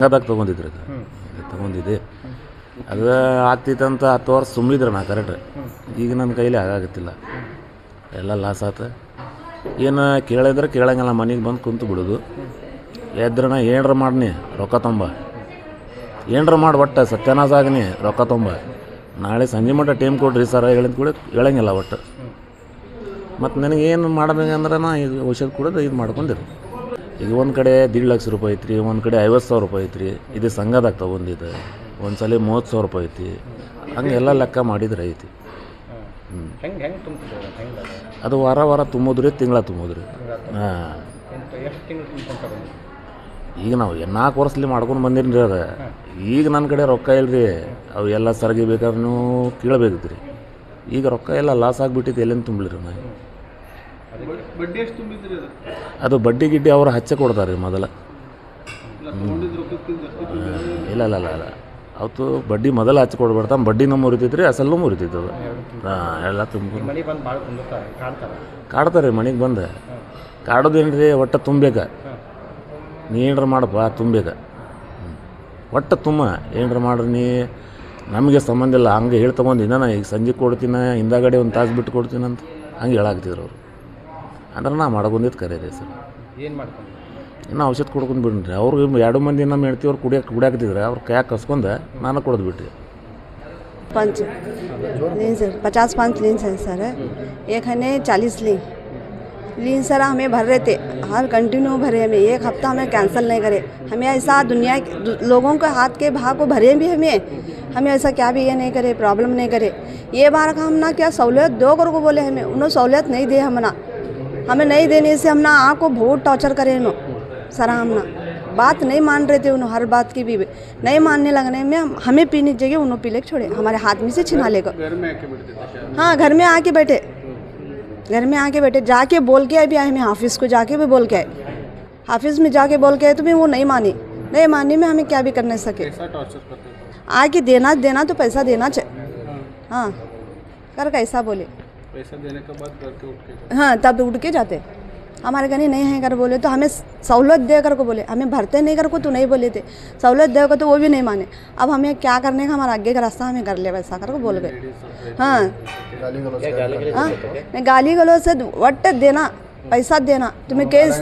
ಸಂಘದಾಗ ತೊಗೊಂಡಿದ್ರಿ ಅದು. ತೊಗೊಂಡಿದ್ದೆ ಅದು ಆಗ್ತಿತ್ತಂತ ಹತ್ತು ವರ್ಷ ಸುಮ್ಮನಿದ್ರೆ ನಾ ಕರೆಕ್ಟ್ ಈಗ ನನ್ನ ಕೈಲಿ ಆಗಾಗತ್ತಿಲ್ಲ ಎಲ್ಲ ಲಾಸ್ ಆತ. ಏನು ಕೇಳಿದ್ರೆ ಕೇಳಂಗಿಲ್ಲ ಮನೆಗೆ ಬಂದು ಕುಂತು ಬಿಡೋದು. ಎದ್ರ ನಾ ಏನ್ರ ಮಾಡ್ನಿ ರೊಕ್ಕ ತೊಂಬ. ಏನ್ರ ಮಾಡಿ ಒಟ್ಟು ಸತ್ಯನಾಶ ಆಗನಿ ರೊಕ್ಕ ತೊಂಬ. ನಾಳೆ ಸಂಜೆ ಮಟ್ಟ ಟೈಮ್ ಕೊಡ್ರಿ ಸರ್ ಹೇಳಿದ ಕೂಡ ಹೇಳಂಗಿಲ್ಲ ಒಟ್ಟು. ಮತ್ತು ನನಗೇನು ಏನು ಮಾಡ್ಬೇಕಂದ್ರೆ ನಾ ಇದು ಔಷಧ ಕುಡಿದು ಇದು ಮಾಡ್ಕೊಂಡಿರಿ ಈಗ ಒಂದು ಕಡೆ ದೀಡ್ ಲಕ್ಷ ರೂಪಾಯಿ ಐತ್ರಿ ಒಂದು ಕಡೆ ಐವತ್ತು ಸಾವಿರ ರೂಪಾಯಿ ಐತ್ರಿ. ಇದು ಸಂಘದಾಗ ತೊಗೊಂಡಿದ್ದು. ಒಂದು ಸಲ ಮೂವತ್ತು ಸಾವಿರ ರೂಪಾಯಿ ಐತಿ. ಹಂಗೆಲ್ಲ ಲೆಕ್ಕ ಮಾಡಿದ್ರೆ ಐತಿ. ಅದು? ವಾರ ವಾರ ತುಂಬೋದ್ರಿ ತಿಂಗಳ ತುಂಬೋದ್ರಿ. ಹಾಂ. ಈಗ ನಾವು ನಾಲ್ಕು ವರ್ಷಲಿ ಮಾಡ್ಕೊಂಡು ಬಂದಿರಿ ರೀ ಅದು ಈಗ ನನ್ನ ಕಡೆ ರೊಕ್ಕ ಇಲ್ರಿ. ಅವು ಎಲ್ಲ ಸರಗಿ ಬೇಕಾದ್ರೂ ಕೀಳಬೇಕಿತ್ತು ರೀ ಈಗ ರೊಕ್ಕ ಎಲ್ಲ ಲಾಸ್ ಆಗಿಬಿಟ್ಟಿತ್ತು ಎಲ್ಲಿಂದ ತುಂಬಲಿ ರೀ ನಾ ಬಡ್ಡಿ ಎಷ್ಟು ತುಂಬಿದ್ರಿ ಅದು? ಅದು ಬಡ್ಡಿ ಗಿಡ್ಡಿ ಅವರು ಹಚ್ಚ ಕೊಡ್ತಾರೆ ರೀ ಮೊದಲ. ಇಲ್ಲ ಇಲ್ಲ ಇಲ್ಲ ಅವತ್ತು ಬಡ್ಡಿ ಮೊದಲು ಹಚ್ಚಿ ಬಡ್ಡಿ ಬಡ್ಡಿನೂ ಮುರಿತೈತೆ ರೀ ಅಸಲು ಮುರಿತೈತೆ ಅದು. ಹಾಂ ಎಲ್ಲ ತುಂಬ ಕಾಡ್ತಾರೆ. ರೀ ಮನೆಗೆ ಬಂದು. ಕಾಡೋದೇನು ರೀ ಒಟ್ಟು ತುಂಬೇಕ. ನೀ ಏನ್ರ ಮಾಡಪ್ಪ ತುಂಬೇಕ. ಹ್ಮ್. ಒಟ್ಟು ತುಂಬ. ಏನರ ಮಾಡ್ರಿ ನೀ? ನಮಗೆ ಸಂಬಂಧ ಇಲ್ಲ. ಹಂಗೆ ಹೇಳ್ ತೊಗೊಂಡಿದ್ದ ನಾ ಈಗ ಸಂಜೆ ಕೊಡ್ತೀನಿ ಹಿಂದಾಗಡೆ ಒಂದು ತಾಸು ಬಿಟ್ಟು ಕೊಡ್ತೀನಂತ. ಅಂತ ಹಂಗೆ ಹೇಳಾಕ್ತಿದ್ರು ಅವರು. ಅಂದ್ರೆ ನಾ ಮಾಡ್ಕೊಂಡಿದ್ದು ಕರೆ ರೀ ಸರ್ ಏನು ಮಾಡ್ಕೊಂಡು ಇನ್ನು ಔಷಧ ಕೊಡ್ಕೊಂಡು ಬಿಡ್ರಿ ಅವ್ರು ಎರಡು ಮಂದಿ ನಮ್ಮ ಹೆಣ್ತಿಯವ್ರು ಕುಡಿಯಕ್ಕೆ ಕುಡಿಯಾಕತ್ತಿದ್ರೆ ಅವ್ರು ಕೈಯಾಗ ಕಸ್ಕೊಂಡು ನಾನು ಕೊಡೋದು ಬಿಟ್ರಿ पंच लीन सर पचास पाँच लीन है सर एक है ने चालीस लीन लीन सर हमें भर रहे थे हर कंटिन्यू भरे हमें एक हफ्ता हमें कैंसिल नहीं करे हमें ऐसा दुनिया के दु- लोगों के हाथ के भाव को भरे भी हमें हमें ऐसा क्या भी ये नहीं करे प्रॉब्लम नहीं करे ये बार का हम ना क्या सहूलियत दो कर को बोले हमें उन्होंने सहूलियत नहीं दे हम ना हमें नहीं देने से हम ना आ बहुत टॉर्चर करे नो सरा हम ना। बात नहीं मान रहे थे उन्होंने हर बात की भी। नहीं मानने लगने में हम हमें पीने जगह उन्होंने पीले छोड़े। हमारे हाथ में से छिना लेगा हाँ घर में आके बैठे। घर में आके बैठे। जाके बोल के अभी भी आए हमें हाफिज़ को जाके भी बोल के आए। हाफिज़ में जाके बोल के आए तो भी वो नहीं मानी। नहीं मानने में हमें क्या भी कर नहीं सके आके देना देना तो पैसा देना चाहिए। हाँ कर कैसा बोले? पैसा देने के बाद घर के उठ के हाँ तब उठ के जाते। हमारे घर नहीं है कर बोले तो। हमें सहूलत दे कर को बोले। हमें भरते नहीं कर को तो नहीं बोले थे। सहूलत दे कर तो वो भी नहीं माने। अब हमें क्या करने का हमारा आगे का रास्ता हमें कर ले वैसा कर को बोल गए। हाँ। हाँ। गाली गलो से वट देना पैसा देना। तुम्हें केस